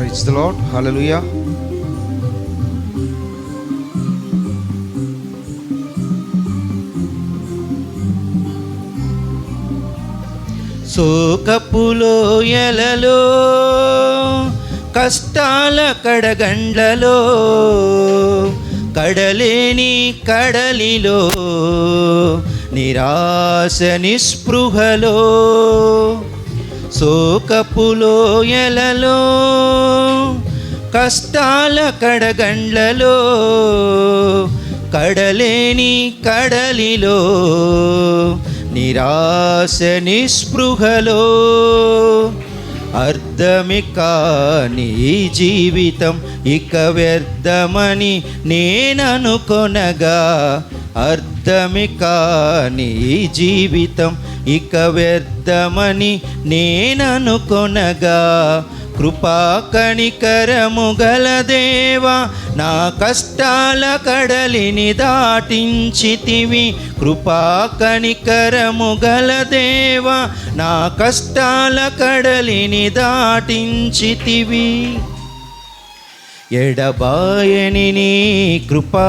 Praise the lord hallelujah సోకపులో ఎలలో కష్టాల కడగండ్లలో కడలేని కడలిలో నిరాశ నిస్పృహలో. శోకపులో ఎలలో కష్టాల కడగండ్లలో కడలేని కడలిలో నిరాశ నిస్పృహలో అర్థమికా కాని జీవితం ఇక వ్యర్థమని నేననుకొనగా అర్థమి కాని ఈ జీవితం ఇక వ్యర్థమని నేననుకొనగా కృపా కనికరము గల దేవా నా కష్టాల కడలిని దాటించితివి. కృపా కనికరము గల దేవా నా కష్టాల కడలిని దాటించితివి. ఎడబాయని నీ కృపా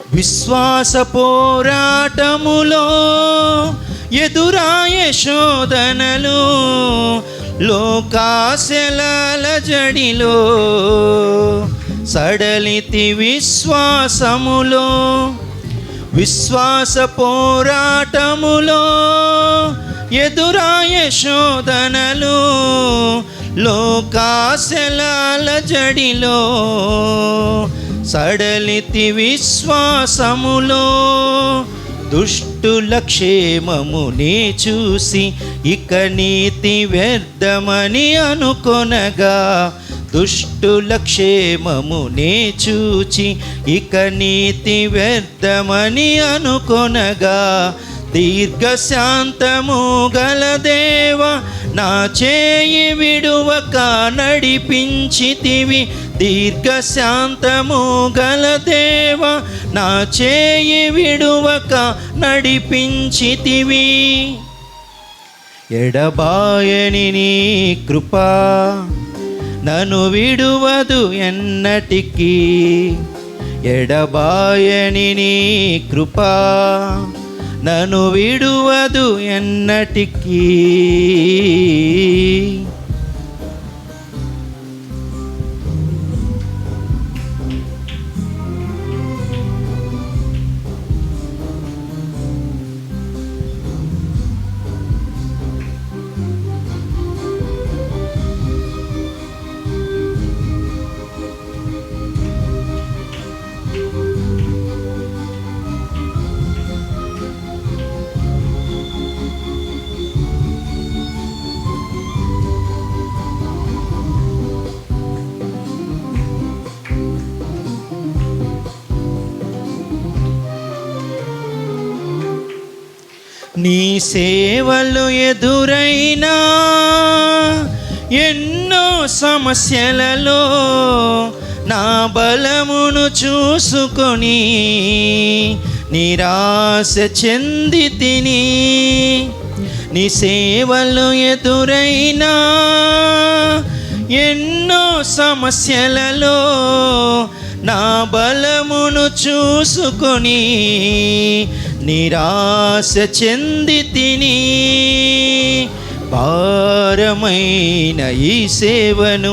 విశ్వాస పోరాటములో ఎదురాయ శోధనలు లోకాశలాల జడిలో సడలితి విశ్వాసములో విశ్వాస పోరాటములో ఎదురాయ శోధనలు లోకాశలాల జడిలో సడలితి విశ్వాసములో దుష్టుల క్షేమముని చూసి ఇక నీతి వ్యర్థమని అనుకొనగా దుష్టుల క్షేమమునే చూచి ఇక నీతి వ్యర్థమని అనుకొనగా దీర్ఘశాంతము గల దేవ నా చేయి విడువక నడిపించితివి దీర్ఘశాంతము గల దేవ నా చేయి విడువక నడిపించితివి. ఎడబాయని నీ కృపా నన్ను విడువదు ఎన్నటికీ. ఎడబాయని నీ కృపా నన్ను విడువదు ఎన్నటికీ. నీ సేవలు ఎదురైనా ఎన్నో సమస్యలలో నా బలమును చూసుకొని నిరాశ చెంది తిని నీ సేవలు ఎదురైనా ఎన్నో సమస్యలలో నా బలమును చూసుకొని నిరాశ చెంది తిని భారమైన ఈ సేవను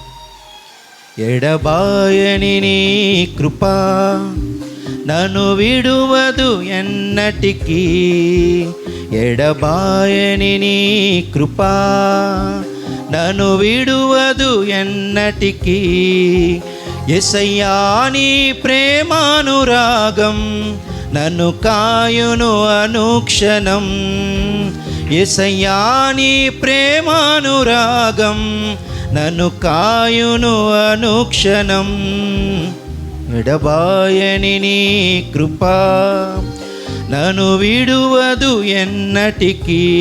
ఎడబాయని నీ కృప నన్ను విడువదు ఎన్నటికీ. ఎడబాయని నీ కృప నన్ను విడువదు ఎన్నటికీ. ఎసయ్యా నీ ప్రేమానురాగం నన్ను కాయును అనుక్షణం. ఎసయ్యా నీ ప్రేమానురాగం నన్ను కాయును అనుక్షణం విడబాయని నీ కృప. నన్ను విడువదు ఎన్నటికీ.